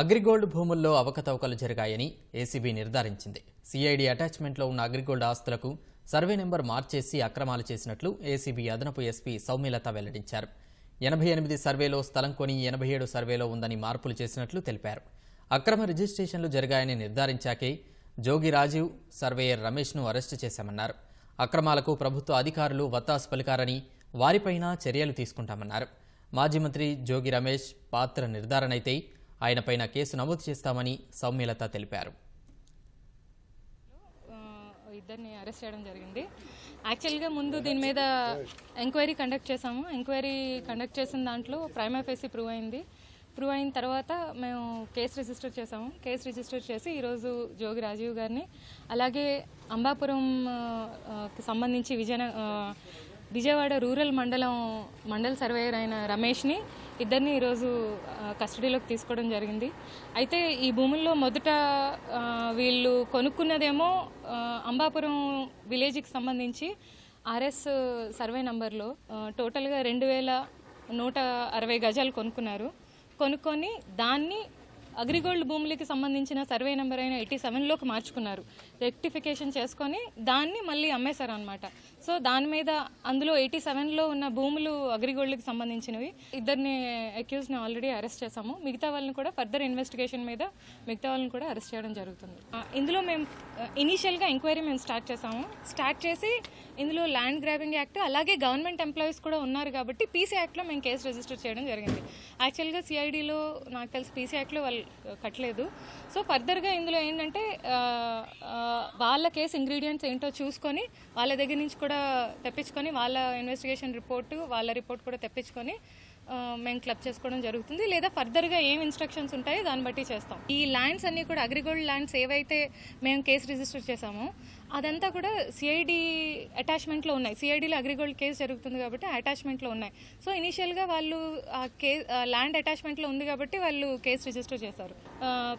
అగ్రిగోల్డ్ భూముల్లో అవకతవకలు జరిగాయని ఏసీబీ నిర్ధారించింది. సిఐడి అటాచ్మెంట్లో ఉన్న అగ్రిగోల్డ్ ఆస్తులకు సర్వే నెంబర్ మార్చేసి అక్రమాలు చేసినట్లు ఏసీబీ అదనపు ఎస్పీ సౌమ్యలత వెల్లడించారు. ఎనభై ఎనిమిది సర్వేలో స్థలం కొని ఎనభై ఏడు సర్వేలో ఉందని మార్పులు చేసినట్లు తెలిపారు. అక్రమ రిజిస్ట్రేషన్లు జరిగాయని నిర్ధారించాకే జోగి రాజీవ్ సర్వేయర్ రమేష్ను అరెస్టు చేశామన్నారు. అక్రమాలకు ప్రభుత్వ అధికారులు వత్తాసు పలికారని వారిపైన చర్యలు తీసుకుంటామన్నారు. మాజీ మంత్రి జోగి రమేష్ పాత్ర నిర్ధారణ అయితే ఆయనపైన కేసు నమోదు చేస్తామని సౌమ్యలత తెలిపారు. ఇద్దరిని అరెస్ట్ చేయడం జరిగింది. యాక్చువల్గా ముందు దీని మీద ఎంక్వైరీ కండక్ట్ చేసాము ఎంక్వైరీ కండక్ట్ చేసిన దాంట్లో ప్రైమా ఫేసి ప్రూవ్ అయింది. ప్రూవ్ అయిన తర్వాత మేము కేసు రిజిస్టర్ చేసాము కేసు రిజిస్టర్ చేసి ఈరోజు జోగి రాజీవ్ గారిని అలాగే అంబాపురం సంబంధించి విజయన విజయవాడ రూరల్ మండలం మండల సర్వేయర్ అయిన రమేష్ని ఇద్దరిని ఈరోజు కస్టడీలోకి తీసుకోవడం జరిగింది. అయితే ఈ భూముల్లో మొదట వీళ్ళు కొనుక్కున్నదేమో అంబాపురం విలేజ్కి సంబంధించి ఆర్ఎస్ సర్వే నంబర్లో టోటల్గా రెండు వేల నూట అరవై గజాలు కొనుక్కున్నారు. కొనుక్కొని దాన్ని అగ్రిగోల్డ్ భూములకి సంబంధించిన సర్వే నెంబర్ అయిన ఎయిటీ సెవెన్లోకి మార్చుకున్నారు. రెక్టిఫికేషన్ చేసుకొని దాన్ని మళ్ళీ అమ్మేశారు అనమాట సో దాని మీద అందులో ఎయిటీ సెవెన్లో ఉన్న భూములు అగ్రిగోల్డ్కి సంబంధించినవి ఇద్దరిని అక్యూజ్ని ఆల్రెడీ అరెస్ట్ చేశాము. మిగతా వాళ్ళని కూడా ఫర్దర్ ఇన్వెస్టిగేషన్ మీద మిగతా వాళ్ళని కూడా అరెస్ట్ చేయడం జరుగుతుంది. ఇందులో మేము ఇనీషియల్గా ఎంక్వైరీ మేము స్టార్ట్ చేసాము స్టార్ట్ చేసి ఇందులో ల్యాండ్ గ్రాబింగ్ యాక్ట్ అలాగే గవర్నమెంట్ ఎంప్లాయీస్ కూడా ఉన్నారు కాబట్టి పీసీ యాక్ట్లో మేము కేసు రిజిస్టర్ చేయడం జరిగింది. యాక్చువల్గా సిఐడిలో నాకు తెలిసి పీసీ యాక్ట్లో వాళ్ళు కట్టలేదు. సో ఫర్దర్గా ఇందులో ఏంటంటే వాళ్ళ కేసు ఇంగ్రీడియంట్స్ ఏంటో చూసుకొని వాళ్ళ దగ్గర నుంచి కూడా తెప్పించుకొని వాళ్ళ ఇన్వెస్టిగేషన్ రిపోర్టు వాళ్ళ రిపోర్ట్ కూడా తెప్పించుకొని మేము క్లబ్ చేసుకోవడం జరుగుతుంది. లేదా ఫర్దర్గా ఏం ఇన్స్ట్రక్షన్స్ ఉంటాయో దాన్ని బట్టి చేస్తాం. ఈ ల్యాండ్స్ అన్నీ కూడా అగ్రిగోల్డ్ ల్యాండ్స్ ఏవైతే మేము కేసు రిజిస్టర్ చేసామో అదంతా కూడా సిఐడి అటాచ్మెంట్లో ఉన్నాయి. సిఐడిలో అగ్రిగోల్డ్ కేసు జరుగుతుంది కాబట్టి అటాచ్మెంట్లో ఉన్నాయి. సో ఇనీషియల్గా వాళ్ళు ఆ కే ల్యాండ్ అటాచ్మెంట్లో ఉంది కాబట్టి వాళ్ళు కేసు రిజిస్టర్ చేశారు.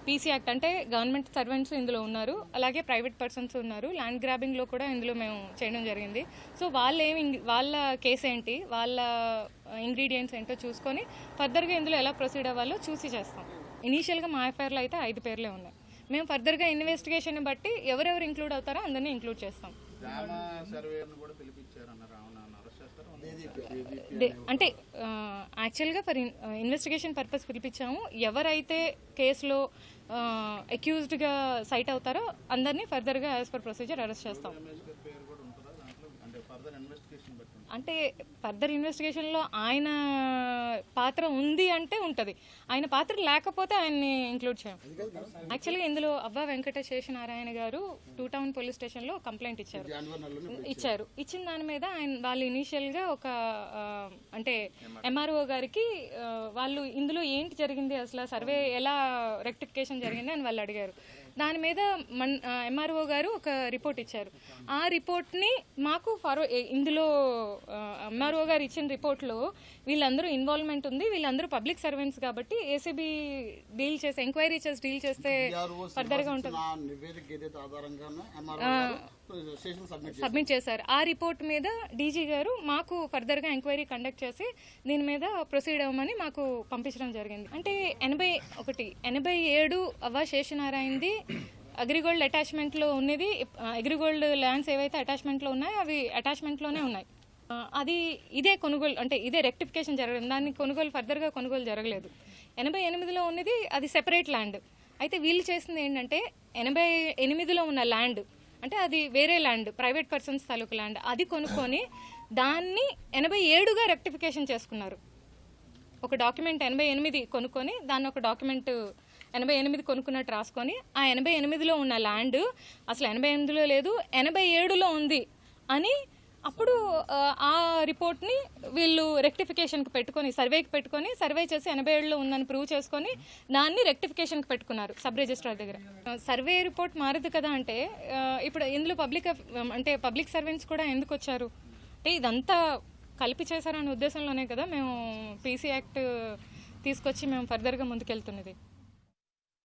పీసీ యాక్ట్ అంటే గవర్నమెంట్ సర్వెంట్స్ ఇందులో ఉన్నారు. అలాగే ప్రైవేట్ పర్సన్స్ ఉన్నారు. ల్యాండ్ గ్రాబింగ్లో కూడా ఇందులో మేము చేయడం జరిగింది. సో వాళ్ళు ఏమి వాళ్ళ కేసు ఏంటి వాళ్ళ ఇంగ్రీడియంట్స్ ఏంటో చూసుకొని ఫర్దర్గా ఇందులో ఎలా ప్రొసీడ్ అవ్వాలో చూసి చేస్తాం. ఇనీషియల్గా మా ఎఫ్ఐఆర్లో అయితే ఐదు పేర్లే ఉన్నాయి. మేము ఫర్దర్గా ఇన్వెస్టిగేషన్ బట్టి ఎవరెవరు ఇంక్లూడ్ అవుతారో అందరినీ ఇంక్లూడ్ చేస్తాం. అంటే యాక్చువల్గా ఫర్ ఇన్వెస్టిగేషన్ పర్పస్ పిలిపించాము. ఎవరైతే కేసులో అక్యూజ్డ్గా సైట్ అవుతారో అందరినీ ఫర్దర్గా యాజ్ పర్ ప్రొసీజర్ అరెస్ట్ చేస్తాం రమేష్ గారి పేరు కూడా ఉంటుందా దాంట్లో అంటే ఫర్దర్ ఇన్వెస్టిగేషన్లో ఆయన పాత్ర ఉంది అంటే ఉంటుంది. ఆయన పాత్ర లేకపోతే ఆయన్ని ఇంక్లూడ్ చేయం. యాక్చువల్గా ఇందులో అవ్వ వెంకటశేష నారాయణ గారు టూ టౌన్ పోలీస్ స్టేషన్లో కంప్లైంట్ ఇచ్చారు. ఇచ్చారు. ఇచ్చిన దాని మీద ఆయన వాళ్ళు ఇనీషియల్గా ఒక అంటే ఎంఆర్ఓ గారికి వాళ్ళు ఇందులో ఏంటి జరిగింది అసలు సర్వే ఎలా రెక్టిఫికేషన్ జరిగింది అని వాళ్ళు అడిగారు. దాని మీద మన్ ఎంఆర్ఓ గారు ఒక రిపోర్ట్ ఇచ్చారు. ఆ రిపోర్ట్ని మాకు ఫార్వ ఇందులో ఎంఆర్ఓ గారు ఇచ్చిన రిపోర్ట్లో వీళ్ళందరూ ఇన్వాల్వ్మెంట్ ఉంది. వీళ్ళందరూ పబ్లిక్ సర్వెంట్స్ కాబట్టి ఏసీబీ డీల్ చేసి ఎంక్వైరీ చేసి డీల్ చేస్తే ఫర్దర్గా ఉంటుంది. సబ్మిట్ చేశారు. ఆ రిపోర్ట్ మీద డీజీ గారు మాకు ఫర్దర్గా ఎంక్వైరీ కండక్ట్ చేసి దీని మీద ప్రొసీడ్ అవ్వమని మాకు పంపించడం జరిగింది. అంటే ఎనభై ఒకటి ఎనభై ఏడు అవ్వ శేషనారాయణది అగ్రిగోల్డ్ అటాచ్మెంట్లో ఉన్నది. అగ్రిగోల్డ్ ల్యాండ్స్ ఏవైతే అటాచ్మెంట్లో ఉన్నాయో అవి అటాచ్మెంట్లోనే ఉన్నాయి. అది ఇదే కొనుగోలు అంటే ఇదే రెక్టిఫికేషన్ జరగలేదు. దాన్ని కొనుగోలు ఫర్దర్గా కొనుగోలు జరగలేదు. ఎనభై ఎనిమిదిలో ఉన్నది అది సెపరేట్ ల్యాండ్. అయితే వీళ్ళు చేసింది ఏంటంటే ఎనభై ఎనిమిదిలో ఉన్న ల్యాండ్ అంటే అది వేరే ల్యాండ్ ప్రైవేట్ పర్సన్స్ తాలూకు ల్యాండ్. అది కొనుక్కొని దాన్ని ఎనభై ఏడుగా రెక్టిఫికేషన్ చేసుకున్నారు. ఒక డాక్యుమెంట్ ఎనభై ఎనిమిది కొనుక్కొని దాన్ని ఒక డాక్యుమెంట్ ఎనభై ఎనిమిది కొనుక్కున్నట్టు రాసుకొని ఆ ఎనభై ఎనిమిదిలో ఉన్న ల్యాండ్ అసలు ఎనభై ఎనిమిదిలో లేదు ఎనభై ఏడులో ఉంది అని అప్పుడు ఆ, రిపోర్ట్ని వీళ్ళు రెక్టిఫికేషన్కి పెట్టుకొని సర్వేకి పెట్టుకొని సర్వే చేసి ఎనభై ఏడులో ఉందని ప్రూవ్ చేసుకొని దాన్ని రెక్టిఫికేషన్కి పెట్టుకున్నారు సబ్ రిజిస్ట్రార్ దగ్గర. సర్వే రిపోర్ట్ మారదు కదా అంటే ఇప్పుడు ఇందులో పబ్లిక్ అంటే పబ్లిక్ సర్వెంట్స్ కూడా ఎందుకు వచ్చారు? అంటే ఇదంతా కలిపి చేశారనే ఉద్దేశంలోనే కదా మేము పీసీ యాక్ట్ తీసుకొచ్చి మేము ఫర్దర్గా ముందుకెళ్తున్నది.